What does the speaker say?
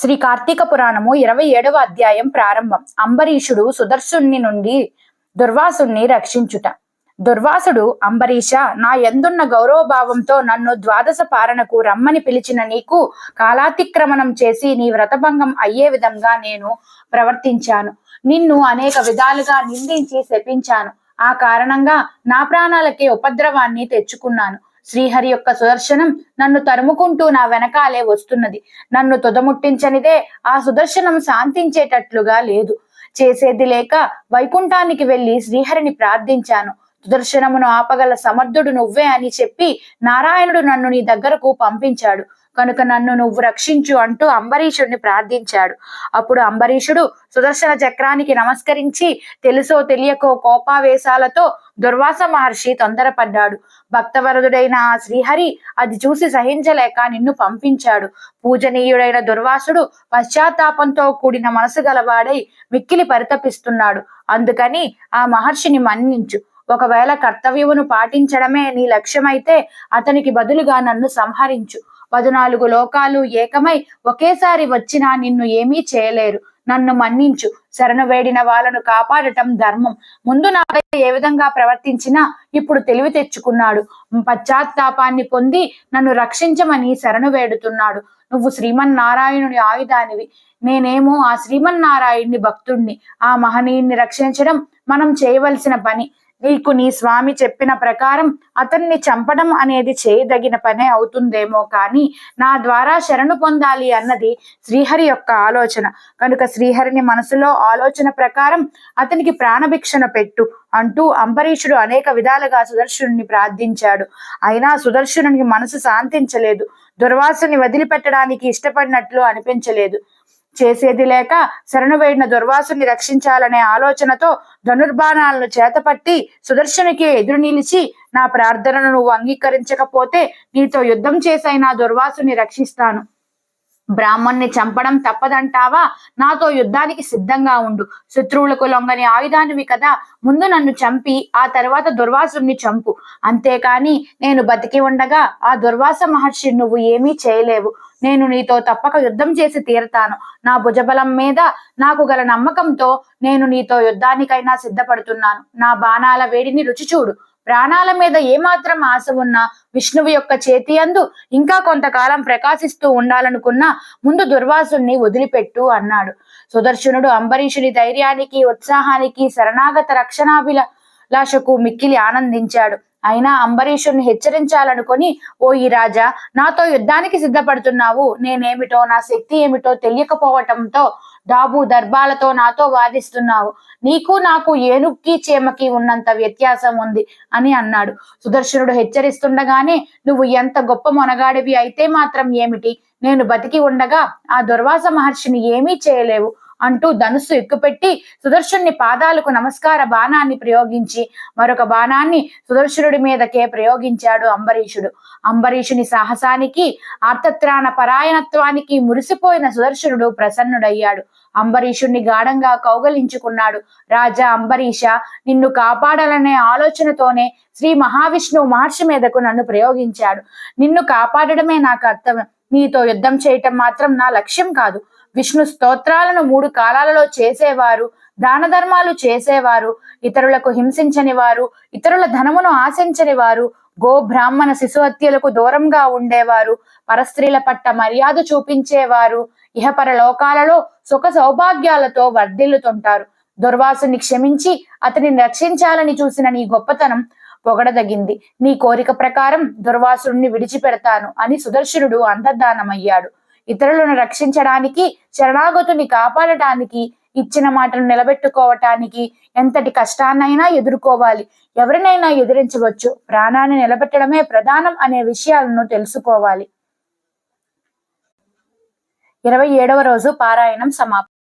శ్రీ కార్తీక పురాణము ఇరవై ఏడవ అధ్యాయం ప్రారంభం. అంబరీషుడు సుదర్శుణ్ణి నుండి దుర్వాసుణ్ణి రక్షించుట. దుర్వాసుడు అంబరీష నా ఎందున్న గౌరవభావంతో నన్ను ద్వాదశ పారణకు రమ్మని పిలిచిన నీకు కాలాతిక్రమణం చేసి నీ వ్రతభంగం అయ్యే విధంగా నేను ప్రవర్తించాను. నిన్ను అనేక విధాలుగా నిందించి శపించాను. ఆ కారణంగా నా ప్రాణాలకే ఉపద్రవాన్ని తెచ్చుకున్నాను. శ్రీహరి యొక్క సుదర్శనం నన్ను తరుముకుంటూ నా వెనకాలే వస్తున్నది. నన్ను తుదముట్టించనిదే ఆ సుదర్శనం శాంతించేటట్లుగా లేదు. చేసేది లేక వైకుంఠానికి వెళ్ళి శ్రీహరిని ప్రార్థించాను. సుదర్శనమును ఆపగల సమర్థుడు నువ్వే అని చెప్పి నారాయణుడు నన్ను నీ దగ్గరకు పంపించాడు. కనుక నన్ను నువ్వు రక్షించు అంటూ అంబరీషుడిని ప్రార్థించాడు. అప్పుడు అంబరీషుడు సుదర్శన చక్రానికి నమస్కరించి తెలుసో తెలియకో కోపావేశాలతో దుర్వాస మహర్షి తొందరపడ్డాడు. భక్తవరదుడైన ఆ శ్రీహరి అది చూసి సహించలేక నిన్ను పంపించాడు. పూజనీయుడైన దుర్వాసుడు పశ్చాత్తాపంతో కూడిన మనసు గలవాడై మిక్కిలి పరితపిస్తున్నాడు. అందుకని ఆ మహర్షిని మన్నించు. ఒకవేళ కర్తవ్యమును పాటించడమే నీ లక్ష్యమైతే అతనికి బదులుగా నన్ను సంహరించు. పదునాలుగు లోకాలు ఏకమై ఒకేసారి వచ్చినా నిన్ను ఏమీ చేయలేరు. నన్ను మన్నించు. శరణు వేడిన వాళ్ళను కాపాడటం ధర్మం. ముందు నాగయ్య ఏ విధంగా ప్రవర్తించినా ఇప్పుడు తెలివి తెచ్చుకున్నాడు. పశ్చాత్తాపాన్ని పొంది నన్ను రక్షించమని శరణు వేడుతున్నాడు. నువ్వు శ్రీమన్నారాయణుని ఆయుధానివి. నేనేమో ఆ శ్రీమన్నారాయణుని భక్తుణ్ణి. ఆ మహనీయుణ్ణి రక్షించడం మనం చేయవలసిన పని. నీకు నీ స్వామి చెప్పిన ప్రకారం అతన్ని చంపడం అనేది చేయదగిన పనే అవుతుందేమో కానీ నా ద్వారా శరణు పొందాలి అన్నది శ్రీహరి యొక్క ఆలోచన. కనుక శ్రీహరిని మనసులో ఆలోచన ప్రకారం అతనికి ప్రాణభిక్షణ పెట్టు అంటూ అంబరీషుడు అనేక విధాలుగా సుదర్శనుని ప్రార్థించాడు. అయినా సుదర్శనునికి మనసు శాంతించలేదు. దుర్వాసుని వదిలిపెట్టడానికి ఇష్టపడినట్లు అనిపించలేదు. చేసేది లేక శరణు వేడిన దుర్వాసుని రక్షించాలనే ఆలోచనతో ధనుర్బాణాలను చేతపట్టి సుదర్శనికి ఎదురు నిలిచి నా ప్రార్థనను నువ్వు అంగీకరించకపోతే నీతో యుద్ధం చేసైనా దుర్వాసుని రక్షిస్తాను. బ్రాహ్మణ్ణి చంపడం తప్పదంటావా? నాతో యుద్ధానికి సిద్ధంగా ఉండు. శత్రువులకు లొంగని ఆయుధానివి కదా. ముందు నన్ను చంపి ఆ తర్వాత దుర్వాసుని చంపు. అంతేకాని నేను బతికి ఉండగా ఆ దుర్వాస మహర్షి నువ్వు ఏమీ చేయలేవు. నేను నీతో తప్పక యుద్ధం చేసి తీరతాను. నా భుజబలం మీద నాకు గల నమ్మకంతో నేను నీతో యుద్ధానికైనా సిద్ధపడుతున్నాను. నా బాణాల వేడిని రుచి చూడు. ప్రాణాల మీద ఏమాత్రం ఆశ ఉన్నా విష్ణువు యొక్క చేతి అందు ఇంకా కొంతకాలం ప్రకాశిస్తూ ఉండాలనుకున్నా ముందు దుర్వాసుని వదిలిపెట్టు అన్నాడు. సుదర్శనుడు అంబరీషుని ధైర్యానికి ఉత్సాహానికి శరణాగత రక్షణాభిలాషకు మిక్కిలి ఆనందించాడు. అయినా అంబరీషుని హెచ్చరించాలనుకొని ఓ ఈ రాజా నాతో యుద్ధానికి సిద్ధపడుతున్నావు. నేనేమిటో నా శక్తి ఏమిటో తెలియకపోవటంతో దాబు దర్భాలతో నాతో వాదిస్తున్నావు. నీకు నాకు ఏనుక్కి చేమకి ఉన్నంత వ్యత్యాసం ఉంది అని అన్నాడు. సుదర్శనుడు హెచ్చరిస్తుండగానే నువ్వు ఎంత గొప్ప మొనగాడివి అయితే మాత్రం ఏమిటి? నేను బతికి ఉండగా ఆ దుర్వాస మహర్షిని ఏమీ చేయలేవు. అంటూ ధనుస్సు ఎక్కుపెట్టి సుదర్శుని పాదాలకు నమస్కార బాణాన్ని ప్రయోగించి మరొక బాణాన్ని సుదర్శనుడి మీదకే ప్రయోగించాడు అంబరీషుడు. అంబరీషుని సాహసానికి ఆర్తత్రాణ పరాయణత్వానికి మురిసిపోయిన సుదర్శనుడు ప్రసన్నుడయ్యాడు. అంబరీషుణ్ణి గాఢంగా కౌగలించుకున్నాడు. రాజా అంబరీష నిన్ను కాపాడాలనే ఆలోచనతోనే శ్రీ మహావిష్ణువు మహర్షి మీదకు నన్ను ప్రయోగించాడు. నిన్ను కాపాడడమే నా కర్తవ్యం నీతో యుద్ధం చేయటం మాత్రం నా లక్ష్యం కాదు. విష్ణు స్తోత్రాలను మూడు కాలాలలో చేసేవారు దాన ధర్మాలు చేసేవారు ఇతరులకు హింసించని వారు ఇతరుల ధనమును ఆశించని వారు గో బ్రాహ్మణ శిశుహత్యలకు దూరంగా ఉండేవారు పరస్త్రీల పట్ట మర్యాద చూపించేవారు ఇహపర లోకాలలో సుఖ సౌభాగ్యాలతో వర్ధిల్లుతుంటారు. దుర్వాసుని క్షమించి అతనిని రక్షించాలని చూసిన నీ గొప్పతనం పొగడదగింది. నీ కోరిక ప్రకారం దుర్వాసుని విడిచిపెడతాను అని సుదర్శనుడు అంతర్ధానమయ్యాడు ఇతరులను రక్షించడానికి శరణాగతుని కాపాడటానికి ఇచ్చిన మాటను నిలబెట్టుకోవటానికి ఎంతటి కష్టాన్నైనా ఎదుర్కోవాలి. ఎవరినైనా ఎదిరించవచ్చు. ప్రాణాన్ని నిలబెట్టడమే ప్రధానం అనే విషయాలను తెలుసుకోవాలి. ఇరవై ఏడవ రోజు పారాయణం సమాప్తం.